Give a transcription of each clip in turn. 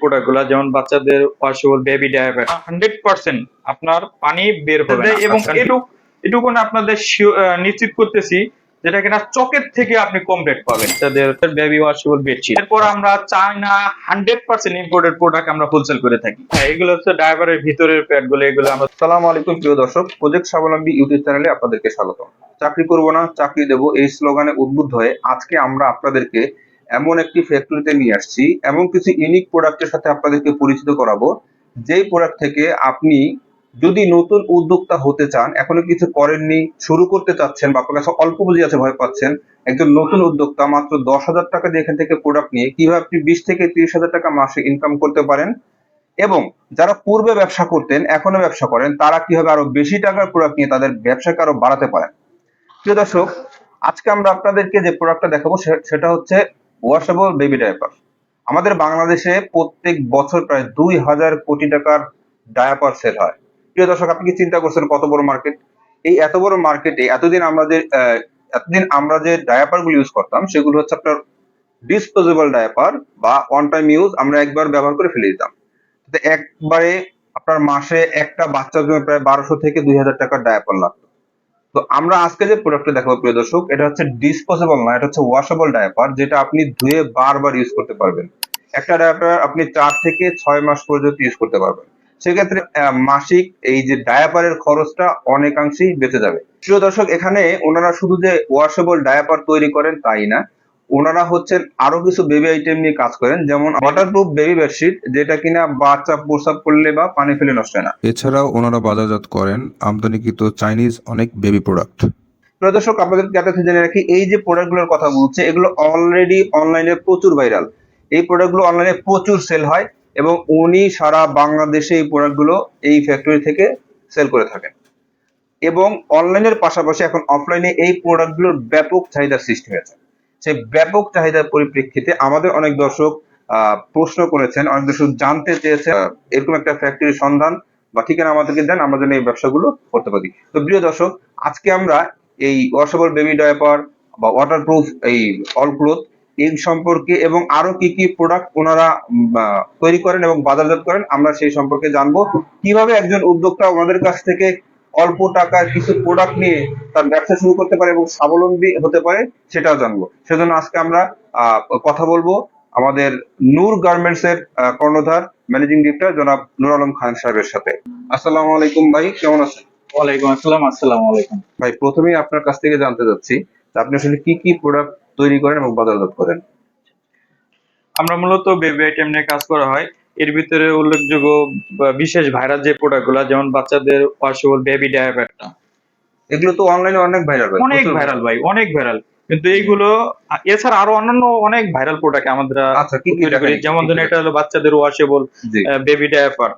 প্রোডাক্টগুলো যেমন বাচ্চাদের washable baby diaper hundred percent আপনার পানি বের হবে না। এবং আচ্ছা। এটুকু আপনাদের নিশ্চিত করতেছি যেটা কিনা চকের থেকে আপনি কমপ্লিট পাবেন তাদের বেবি ওয়াশেবল বেডশিট এরপর আমরা China hundred percent imported product আমরা হোলসেল করে থাকি হ্যাঁ এগুলো হচ্ছে ড্রাইভারের ভিতরের প্যাডগুলো এগুলো আমরা সালাম আলাইকুম প্রিয় দর্শক প্রজেক্ট স্বাবলম্বী ইউটিউব চ্যানেলে আপনাদেরকে স্বাগত চাকরি করব না চাকরি দেব এই স্লোগানে উদ্বুদ্ধ হয়ে আজকে আমরা আপনাদেরকে এমন একটি ফ্যাক্টরিতে নিয়ে আসছি এমন কিছু ইউনিক প্রোডাক্টের সাথে আপনাদেরকে পরিচিত করাবো। যেই প্রোডাক্ট থেকে আপনি যদি নতুন উদ্যোক্তা হতে চান, এখনও কিছু করেননি, শুরু করতে চাচ্ছেন বা আপনার কাছে অল্প পুঁজি আছে, ভয় পাচ্ছেন, একজন নতুন উদ্যোক্তা মাত্র দশ হাজার টাকা দিয়ে এখান থেকে প্রোডাক্ট নিয়ে কীভাবে আপনি বিশ থেকে তিরিশ হাজার টাকা মাসে ইনকাম করতে পারেন? এবং যারা পূর্বে ব্যবসা করতেন, এখনও ব্যবসা করেন, তারা কীভাবে আরও বেশি টাকার প্রোডাক্ট নিয়ে তাদের ব্যবসাকে আরও বাড়াতে পারেন? প্রিয় দর্শক, আজকে আমরা আপনাদেরকে যে প্রোডাক্টটা দেখাবো সেটা হচ্ছে ওয়াশেবল বেবি ডায়াপার আমাদের বাংলাদেশে প্রত্যেক বছর প্রায় দুই হাজার কোটি টাকার ডায়াপার সেল হয়। প্রিয় দর্শক, আপনি কি চিন্তা করছেন কত বড় মার্কেট এই এত বড় মার্কেটে এতদিন আমরা যে এতদিন আমরা যে ডায়াপারগুলো ইউজ করতাম, সেগুলো হচ্ছে আপনার ডিসপোজেবল ডায়াপার বা অন টাইম ইউজ আমরা একবার ব্যবহার করে ফেলে দিতাম। একবারে আপনার মাসে একটা বাচ্চার জন্য প্রায় বারোশো থেকে দুই হাজার টাকার ডায়াপার লাগতো। তো আমরা আজকে যে প্রোডাক্টটা দেখাবো, প্রিয় দর্শক, এটা হচ্ছে ডিসপোজেবল না, এটা হচ্ছে ওয়াশেবল ডায়াপার যেটা আপনি ধুয়ে বারবার ইউজ করতে পারবেন। একটা ডায়াপার আপনি চার থেকে ছয় মাস পর্যন্ত ইউজ করতে পারবেন। সেক্ষেত্রে মাসিক এই যে ডায়াপারের খরচটা অনেকাংশেই বেঁচে যাবে। প্রিয় দর্শক, এখানে ওনারা শুধু যে ওয়াশেবল ডায়াপার তৈরি করেন তাই না ওনারা হচ্ছেন আরও কিছু বেবি আইটেম নিয়ে কাজ করেন যেমন ওয়াটারপ্রুফ বেবি বেডশিট যেটা কিনা বাচ্চা প্রসাব করলে বা পানি ফেলে নষ্ট হয় না। এছাড়াও ওনারা বাজারজাত করেন আমদানিকৃত চাইনিজ অনেক বেবি প্রোডাক্ট প্রিয় দর্শক আপনাদের কাছে জেনে রাখি এই যে প্রোডাক্টগুলোর কথা বলছে এগুলো অলরেডি অনলাইনে প্রচুর ভাইরাল এই প্রোডাক্টগুলো অনলাইনে প্রচুর সেল হয় এবং উনি সারা বাংলাদেশে এই প্রোডাক্টগুলো এই ফ্যাক্টরি থেকে সেল করে থাকেন। এবং অনলাইনের পাশাপাশি এখন অফলাইনে এই প্রোডাক্টগুলোর ব্যাপক চাহিদার সৃষ্টি হয়েছে। সেই ব্যাপক চাহিদার পরিপ্রেক্ষিতে আমাদের অনেক দর্শক প্রশ্ন করেছেন, অনেক দর্শক জানতে চেয়েছে, এরকম একটা ফ্যাক্টরির সন্ধান বা ঠিকানা আমাদেরকে দেন, আমরা যেন এই ব্যবসাগুলো করতে পারি। তো প্রিয় দর্শক, আজকে আমরা এই ওয়াশেবল বেবি ডায়াপার বা ওয়াটারপ্রুফ এই অল ক্লোথ এই সম্পর্কে এবং আরও কি কি প্রোডাক্ট ওনারা তৈরি করেন এবং বাজারজাত করেন, আমরা সেই সম্পর্কে জানব। কীভাবে একজন উদ্যোক্তা ওনাদের কাছ থেকে অল্প টাকার কিছু প্রোডাক্ট নিয়ে তার ব্যবসা শুরু করতে পারে এবং স্বাবলম্বী হতে পারে সেটাও জানব। সেজন্য আজকে আমরা কথা বলব আমাদের নূর গার্মেন্টস এর কর্ণধার ম্যানেজিং ডিরেক্টর জনাব নূর আলম খান সাহেবের সাথে। আসসালামু আলাইকুম ভাই কেমন আছেন? ওয়ালাইকুম আসসালাম আসসালামু আলাইকুম। ভাই প্রথমেই আপনার কাছ থেকে জানতে চাচ্ছি আপনি আসলে কি কি প্রোডাক্ট তৈরি করেন এবং বাজারজাত করেন? আমরা মূলত বেবি আইটেম নিয়ে কাজ করা হয়। এর ভিতরে উল্লেখযোগ্য বিশেষ ভাইরাল যে প্রোডাক্টগুলো যেমন বাচ্চাদের ওয়াশেবল বেবি ডায়াপারটা এগুলো তো অনলাইনে অনেক ভাইরাল অনেক ভাইরাল ভাই অনেক ভাইরাল কিন্তু এইগুলো এছাড়া আরও অন্যান্য অনেক ভাইরাল প্রোডাক্ট আমাদের আচ্ছা? যেমন ধরুন এটা হলো বাচ্চাদের ওয়াশেবল বেবি ডায়াপার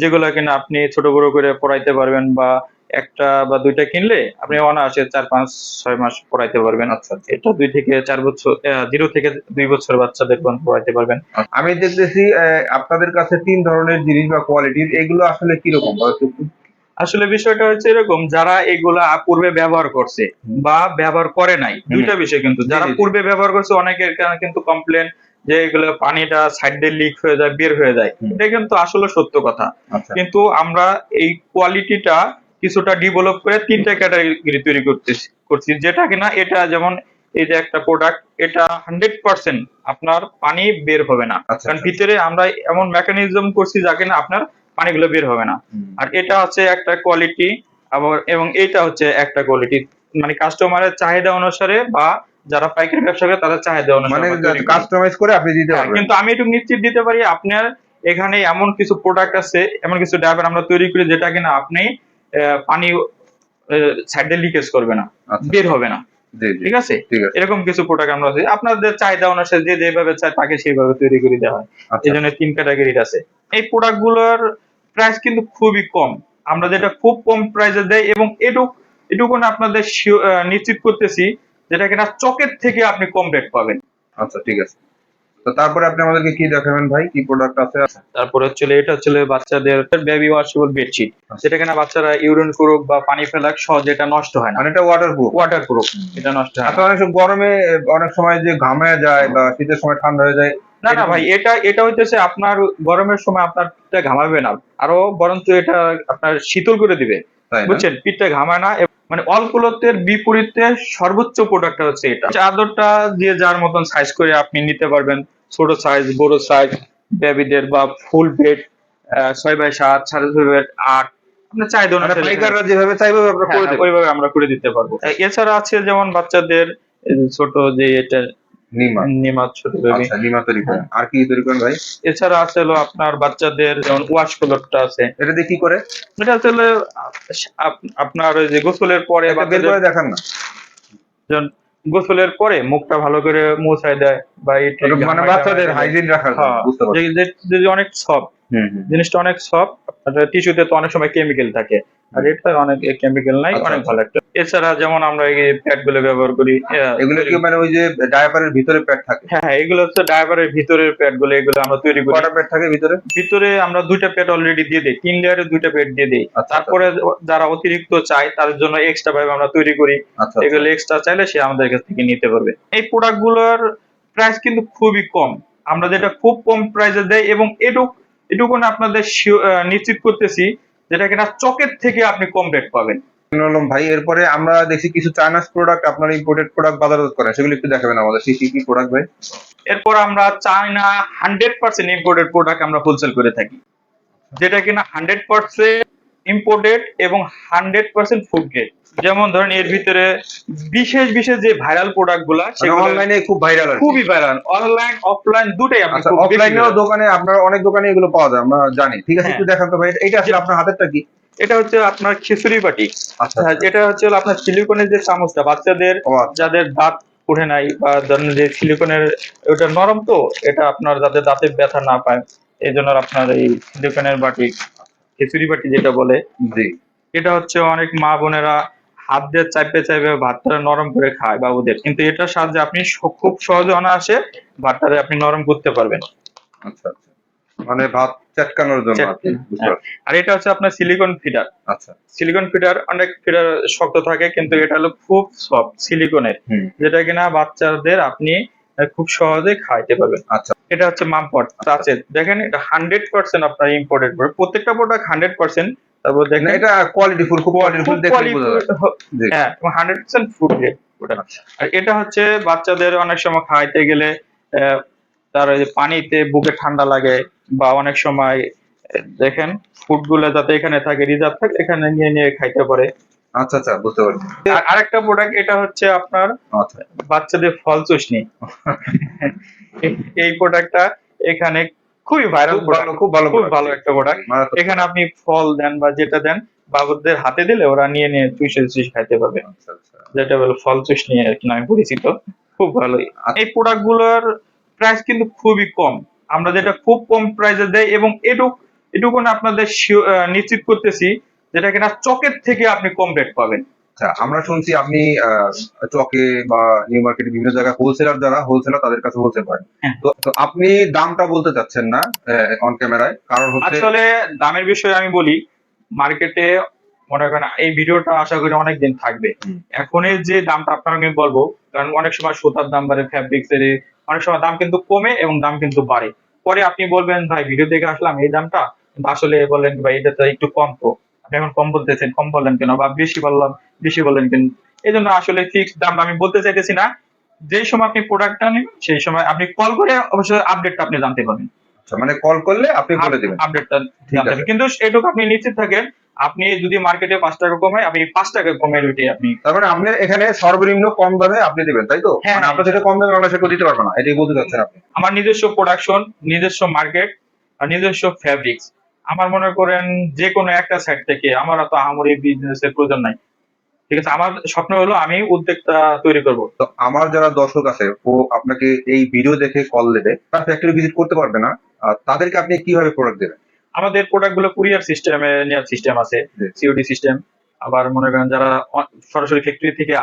যেগুলো কিনা আপনি ছোট বড় করে পড়াইতে পারবেন বা একটা বা দুইটা কিনলে আপনি অনায়াসে চার পাঁচ ছয় মাস পড়াইতে পারবেন। আচ্ছা আচ্ছা। এটা দুই থেকে চার বছর জিরো থেকে দুই বছর বাচ্চাদের পর্যন্ত পড়াইতে পারবেন। আমি দেখতেছি আপনাদের কাছে তিন ধরনের জিনিস বা কোয়ালিটির এগুলো আসলে কীরকম? আসলে বিষয়টা হচ্ছে এরকম যারা এগুলা পূর্বে ব্যবহার করছে বা ব্যবহার করে নাই দুইটা বিষয় কিন্তু যারা। পূর্বে ব্যবহার করছে অনেকের কিন্তু কমপ্লেন যে এগুলো পানিটা সাইড দিয়ে লিক হয়ে যায় বের হয়ে যায়। এটা কিন্তু আসলে সত্য কথা। আচ্ছা। কিন্তু আমরা এই কোয়ালিটিটা কিছুটা ডেভেলপ করে তিনটা ক্যাটাগরি তৈরি করতেছি করছি। যেটা কিনা এটা যেমন এই যে একটা প্রোডাক্ট এটা হান্ড্রেড পার্সেন্ট আপনার পানি বের হবে না। আচ্ছা, কারণ আচ্ছা। ভিতরে আমরা এমন মেকানিজম করছি যাকে না আপনার পানিগুলো বের হবে না। আর এটা হচ্ছে একটা কোয়ালিটি আবার এবং এইটা হচ্ছে একটা কোয়ালিটি মানে কাস্টমারের চাহিদা অনুসারে বা যারা পাইকারি ব্যবসা করে তাদের চাহিদা অনুসারে মানে। কাস্টমাইজ করে আপনি দিতে হ্যাঁ, পারবেন। কিন্তু আমি একটু নিশ্চিত দিতে পারি আপনার এখানে এমন কিছু প্রোডাক্ট আছে এমন কিছু ড্রাইভার আমরা তৈরি করি যেটা কিনা আপনি পানি সাইডে লিকেজ করবে না আচ্ছা। বের হবে না। ঠিক আছে? এরকম কিছু প্রোডাক্ট আমরা আছে আপনাদের চাহিদা অনুসারে যে যেভাবে চায় তাকে সেইভাবে তৈরি করে দেওয়া হয়। আচ্ছা। এই জন্য তিন ক্যাটাগরির আছে। এই প্রোডাক্টগুলোর প্রাইস কিন্তু খুবই কম। আমরা যেটা খুব কম প্রাইসে দেয় এবং এটুক এটুকু না আপনাদের নিশ্চিত করতেছি যেটা কিনা চকের থেকে আপনি কম রেট পাবেন। আচ্ছা ঠিক আছে। তো তারপরে আপনি আমাদেরকে কি দেখাবেন ভাই? কি প্রোডাক্ট আছে? তারপরে হচ্ছে এটা হচ্ছে বাচ্চাদের বেবি ওয়াশেবল বেডশিট যেটা কিনা বাচ্চারা ইউরিন করুক বা পানি ফেলাক সহজে এটা নষ্ট হয় না। মানে এটা ওয়াটারপ্রুফ ওয়াটার প্রুফ এটা নষ্ট হয় না। আচ্ছা অনেক গরমে অনেক সময় যে ঘামে যায় বা শীতের সময় ঠান্ডা হয়ে যায় না না ভাই এটা এটা হইতেছে আপনার গরমের সময় আপনার পিঠটা ঘামাবে না। আরও বরঞ্চ এটা আপনার শীতল করে দিবে। বুঝছেন? পিঠটা ঘামায় না মানে অলকুলতের বিপরীতে সর্বোচ্চ প্রোডাক্ট হচ্ছে এটা। চাদরটা দিয়ে যার মতন সাইজ করে আপনি নিতে পারবেন। ছোট সাইজ বড় সাইজ বেবিদের বা ফুল বেড ছয় বাই সাত সাড়ে ছয় বাই আট আপনার চাহিদা মানে অনুসারে পাইকাররা যেভাবে চাইবে আমরা করে হ্যাঁ, দেবো। ওইভাবে আমরা করে দিতে পারব। এছাড়া আছে যেমন বাচ্চাদের ছোট যে এটা নিমা। নিমাত ছোট বেবি আচ্ছা নিমা তৈরি করেন। আর কি তৈরি করেন ভাই? এছাড়া আছে হলো আপনার বাচ্চাদের যেমন ওয়াশ কালারটা আছে। এটা দিয়ে কি করে? এটা আসলে আপ- আপনার ওই যে গোসলের পরে বের করে দেখান না। গোসলের পরে মুখটা ভালো করে মোছায় দেয় বা মানে বাচ্চাদের হাইজিন রাখার জন্য, হ্যাঁ, অনেক সফট জিনিসটা অনেক সফট টিস্যুতে তো অনেক সময় কেমিক্যাল থাকে। আর এটা অনেক কেমিক্যাল নাই আচ্ছা, অনেক আচ্ছা। ভালো একটা। এছাড়া যেমন আমরা এই প্যাডগুলো ব্যবহার করি এগুলো কি মানে ওই যে ডায়াপারের ভিতরে প্যাড থাকে? হ্যাঁ হ্যাঁ এগুলো হচ্ছে ড্রাইভারের ভিতরের প্যাডগুলো এগুলো আমরা তৈরি করি। কটা প্যাড থাকে ভিতরে? ভিতরে আমরা দুইটা প্যাড অলরেডি দিয়ে দিই তিন লেয়ারে দুইটা প্যাড দিয়ে দিই। আচ্ছা, তারপরে যারা অতিরিক্ত চায় তাদের জন্য এক্সট্রা ভাবে আমরা তৈরি করি। এগুলো এক্সট্রা চাইলে সে আমাদের কাছ থেকে নিতে পারবে। এই প্রোডাক্টগুলোর প্রাইস কিন্তু খুবই কম। আমরা যেটা খুব কম প্রাইসে দেয় এবং এটুক এটুকু আপনাদের নিশ্চিত করতেছি যেটা কিনা চকের থেকে আপনি কম রেট পাবেন। ভাই এরপরে আমরা দেখছি কিছু চাইনাস প্রোডাক্ট আপনার ইম্পোর্টেড প্রোডাক্ট বাজারজাত করেন সেগুলো একটু দেখাবেন আমাদের। সি কি কি প্রোডাক্ট ভাই? এরপর আমরা China hundred percent imported product আমরা হোলসেল করে থাকি। যেটা কিনা হান্ড্রেড পার্সেন্ট ইম্পোর্টেড এবং হান্ড্রেড পার্সেন্ট ফুড গ্রেড যেমন ধরেন এর ভিতরে বিশেষ বিশেষ যে ভাইরাল প্রোডাক্টগুলা অনলাইনে খুব ভাইরাল খুবই ভাইরাল অনলাইন অফলাইন দুটাই আপনি আচ্ছা অফলাইনেও দোকানে আপনার অনেক দোকানে এগুলো পাওয়া যায় আমরা জানি। ঠিক আছে হ্যাঁ। একটু দেখান তো ভাই এটা আসলে আপনার হাতেরটা কি? এটা হচ্ছে আপনার খিচুড়ি বাটি। আচ্ছা হ্যাঁ, এটা হচ্ছে আপনার সিলিকনের যে চামচটা বাচ্চাদের আচ্ছা। যাদের দাঁত উঠে নাই বা ধরেন যে সিলিকনের ওটা নরম তো এটা আপনার যাতে দাঁতে ব্যথা না পায় এই জন্য আপনার এই সিলিকনের বাটি। খিচুড়ি বাটি যেটা বলে জি। এটা হচ্ছে অনেক মা বোনেরা হাত দিয়ে চাইপে চাইপে ভাতটা নরম করে খায় বাবুদের। কিন্তু এটার সাহায্যে আপনি খুব সহজে অনায়াসে ভাতটারে আপনি নরম করতে পারবেন। আচ্ছা আচ্ছা। মানে ভাত চটকানোর জন্য আর এটা হচ্ছে আপনার সিলিকন ফিডার আচ্ছা। সিলিকন ফিডার অনেক ফিডার শক্ত থাকে কিন্তু এটা হলো খুব সফট সিলিকনের যেটা কিনা বাচ্চাদের আপনি খুব সহজে খাইতে পারবেন। আচ্ছা। এটা হচ্ছে মামপট আছে। দেখেন এটা হান্ড্রেড পার্সেন্ট আপনার ইম্পোর্টেড প্রত্যেকটা প্রোডাক্ট হান্ড্রেড পার্সেন্ট তারপর দেখেন এটা কোয়ালিটি ফুল খুব কোয়ালিটি ফুল হ্যাঁ হান্ড্রেড পার্সেন্ট ফুড গ্রেড আচ্ছা। আর এটা হচ্ছে বাচ্চাদের অনেক সময় খাইতে গেলে তার ওই পানিতে বুকে ঠান্ডা লাগে বা অনেক সময় দেখেন ফুডগুলো যাতে এখানে থাকে রিজার্ভ থাকে এখানে নিয়ে নিয়ে খাইতে পারে। আচ্ছা আচ্ছা বুঝতে পারছি। আরেকটা প্রোডাক্ট এটা হচ্ছে আপনার আচ্ছা। বাচ্চাদের ফল চুষনি। এই- প্রোডাক্টটা এখানে খুবই ভাইরাল ভালো খুব ভালো খুব ভালো একটা প্রোডাক্ট এখানে আপনি ফল দেন বা যেটা দেন বাবুদের হাতে দিলে ওরা নিয়ে নিয়ে চুষে চুষে খাইতে পারবে। আচ্ছা আচ্ছা। যেটা বলে ফল চুষনি আর কি নামে পরিচিত। খুব ভালোই। এই প্রোডাক্টগুলোর প্রাইস কিন্তু খুবই কম। আমরা যেটা খুব কম প্রাইসে দেয় এবং এটুক এটুকু আপনাদের নিশ্চিত করতেছি যেটা কিনা চকের থেকে আপনি কম রেট পাবেন। আচ্ছা আমরা শুনছি আপনি চকে বা নিউ মার্কেটে বিভিন্ন জায়গায় হোলসেলার যারা হোলসেলার তাদের কাছে হোলসেল করেন হ্যাঁ। তো আপনি দামটা বলতে চাচ্ছেন না অন ক্যামেরায় কারণ আসলে দামের বিষয়ে আমি বলি মার্কেটে মনে করেন এই ভিডিওটা আশা করি অনেক দিন থাকবে। এখন যে দামটা আপনাকে আমি বলব কারণ অনেক সময় সুতার দাম বাড়ে ফ্যাব্রিক্স এর অনেক সময় দাম কিন্তু কমে এবং দাম কিন্তু বাড়ে। পরে আপনি বলবেন ভাই ভিডিও দেখে আসলাম এই দামটা। আসলে বললেন ভাই এটা তো একটু কম তো। আপনি এখন কম বলতেছেন কম বললেন কেন বা বেশি বললাম বেশি বললেন কেন? এই জন্য আসলে ফিক্সড দাম আমি বলতে চাইতেছি না। যেই সময় আপনি প্রোডাক্টটা নেবেন সেই সময় আপনি কল করে অবশ্যই আপডেটটা আপনি জানতে পারবেন। আচ্ছা, মানে কল করলে আপনি বলে দিবেন। আপডেটটা জানতে। কিন্তু এটুকু আপনি নিশ্চিত থাকেন আপনি যদি মার্কেটে পাঁচ টাকা কমায় আপনি পাঁচ টাকা কমে রুটি আপনি তার মানে আপনি এখানে সর্বনিম্ন কম দামে আপনি দিবেন তাই তো? হ্যাঁ, মানে হ্যাঁ। আপনার সেটা কম দামে আমরা সেটা দিতে পারব না এটাই বলতে চাচ্ছেন আপনি। আমার নিজস্ব প্রোডাকশন নিজস্ব মার্কেট আর নিজস্ব ফ্যাব্রিক্স আমার মনে করেন যে কোনো একটা সাইড থেকে আমার এত আহামরি বিজনেস এর প্রয়োজন নাই। ঠিক আছে? আমার স্বপ্ন হলো আমি উদ্যোক্তা তৈরি করব। তো আমার যারা দর্শক আছে ও আপনাকে এই ভিডিও দেখে কল দেবে তার ফ্যাক্টরি ভিজিট করতে পারবে না। তাদেরকে আপনি কীভাবে প্রোডাক্ট দেবেন? আমাদের প্রোডাক্টগুলো কুরিয়ার সিস্টেমে নেওয়ার সিস্টেম আছে। সিওডি সিস্টেম আবার মনে করেন যারা সরাসরি ফ্যাক্টরি থেকে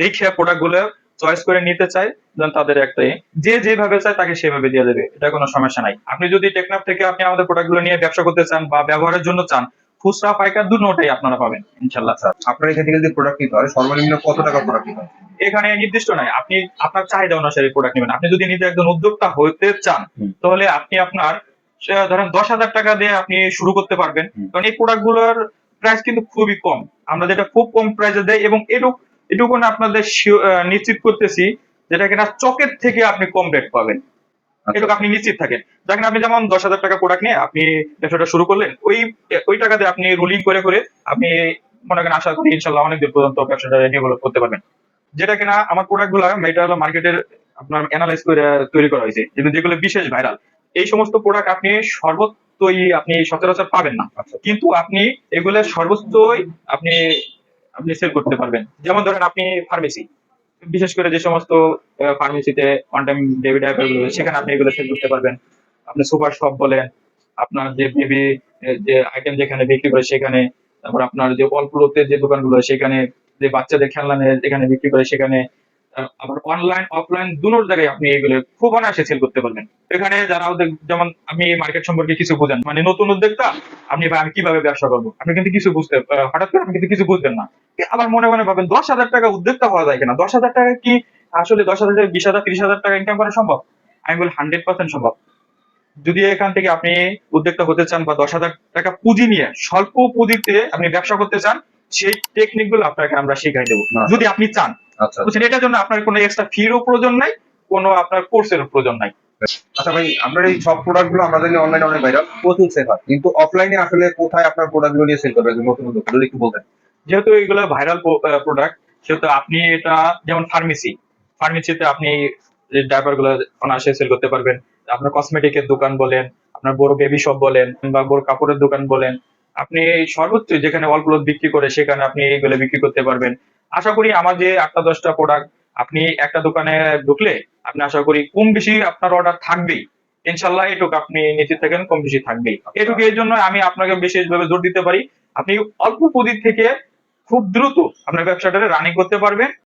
দেখে প্রোডাক্টগুলো চয়েস করে নিতে চায় দেন তাদের একটাই যে যেভাবে চায় তাকে সেভাবে দিয়ে দেবে এটা কোনো সমস্যা নাই। আপনি যদি টেকনাফ থেকে আপনি আমাদের প্রোডাক্টগুলো নিয়ে ব্যবসা করতে চান বা ব্যবহারের জন্য চান খুচরা পাইকার দুটোটাই আপনারা পাবেন ইনশাল্লাহ আচ্ছা আপনার এখান থেকে যদি প্রোডাক্ট নিতে হয় সর্বনিম্ন কত টাকা প্রোডাক্ট নিতে হয়? এখানে নির্দিষ্ট নাই। আপনি আপনার চাহিদা অনুসারে প্রোডাক্ট নেবেন। আপনি যদি নিজে একজন উদ্যোক্তা হতে চান তাহলে আপনি আপনার ধরেন দশ হাজার টাকা দিয়ে আপনি শুরু করতে পারবেন। কারণ এই প্রোডাক্টগুলোর প্রাইস কিন্তু খুবই কম। আমরা যেটা খুব কম প্রাইসে দেয় এবং এটুক এটুকু আপনাদের নিশ্চিত করতেছি যেটা কিনা চকের থেকে আপনি কম রেট পাবেন। আচ্ছা। এটুকু আপনি নিশ্চিত থাকেন। দেখেন আপনি যেমন দশ হাজার টাকা প্রোডাক্ট নিয়ে আপনি ব্যবসাটা শুরু করলেন ওই ওই টাকাতে আপনি রুলিং করে করে আপনি মনে করেন আশা করি ইনশাল্লাহ অনেক দূর পর্যন্ত ব্যবসাটা ডেভেলপ করতে পারবেন। যেটা কিনা আমার প্রোডাক্টগুলা এটা হলো মার্কেটের আপনার অ্যানালাইজ করে তৈরি করা হয়েছে। যেগুলো যেগুলো বিশেষ ভাইরাল এই সমস্ত প্রোডাক্ট আপনি সর্বত্রই আপনি সচরাচর পাবেন না। আচ্ছা। কিন্তু আপনি এগুলো সর্বত্রই আপনি আপনি সেল করতে পারবেন। যেমন ধরেন আপনি ফার্মেসি বিশেষ করে যে সমস্ত ফার্মেসিতে অন টাইম ডায়াপারগুলো, সেখানে আপনি এগুলো সেল করতে পারবেন। আপনি সুপার শপ বলেন, আপনার যে বেবি যে আইটেম যেখানে বিক্রি করে সেখানে, তারপর আপনার যে অল্পতে যে দোকানগুলো, সেখানে যে বাচ্চাদের খেলনা যেখানে বিক্রি করে সেখানে আবার অনলাইন অফলাইন দুটোর জায়গায় আপনি এগুলো খুব অনায়াসে সেল করতে পারবেন। এখানে যারা ওদের যেমন আমি মার্কেট সম্পর্কে কিছু বুঝেন মানে নতুন উদ্যোক্তা আপনি ভাই আমি কীভাবে ব্যবসা করব? আপনি কিন্তু কিছু বুঝতে হঠাৎ করে আপনি কিন্তু কিছু বুঝবেন না। আবার মনে মনে ভাবেন দশ হাজার টাকা উদ্যোক্তা হওয়া যায় কিনা? দশ হাজার টাকা কি আসলে দশ হাজার বিশ হাজার ত্রিশ হাজার টাকা ইনকাম করা সম্ভব? আমি বলি হান্ড্রেড পার্সেন্ট সম্ভব। যদি এখান থেকে আপনি উদ্যোক্তা হতে চান বা দশ হাজার টাকা পুঁজি নিয়ে স্বল্প পুঁজিতে আপনি ব্যবসা করতে চান সেই টেকনিকগুলো আপনাকে আমরা শিখাই দেবো। যদি আপনি চান বুঝছেন এটার জন্য আপনার কোনো এক্সট্রা ফিরও প্রয়োজন নাই কোনো আপনার কোর্সের প্রয়োজন নাই। আচ্ছা ভাই আপনার এই সব প্রোডাক্টগুলো আমরা জানি অনলাইনে অনেক ভাইরাল প্রচুর সেল হয়। কিন্তু অফলাইনে আসলে কোথায় আপনার প্রোডাক্টগুলো নিয়ে সেল করবে? নতুন উদ্যোক্তা যদি একটু বলতেন। যেহেতু এগুলো ভাইরাল প্রোডাক্ট সেহেতু আপনি এটা যেমন ফার্মেসি ফার্মেসিতে আপনি ডাইপারগুলো অনায়াসে সেল করতে পারবেন। আপনার কসমেটিকের দোকান বলেন আপনার বড় বেবি শপ বলেন বা বড় কাপড়ের দোকান বলেন আপনি সর্বোচ্চ যেখানে অল্প লোক বিক্রি করে সেখানে আপনি এগুলো বিক্রি করতে পারবেন। আশা করি আমার যে আটটা দশটা প্রোডাক্ট আপনি একটা দোকানে ঢুকলে আপনি আশা করি কম বেশি আপনার অর্ডার থাকবেই। ইনশাল্লাহ এটুকু আপনি নিশ্চিত থাকেন, কম বেশি থাকবেই। এটুকু এর জন্য আমি আপনাকে বিশেষভাবে জোর দিতে পারি, আপনি অল্প পুঁজি থেকে খুব দ্রুত আপনার ব্যবসাটা রানিং করতে পারবেন।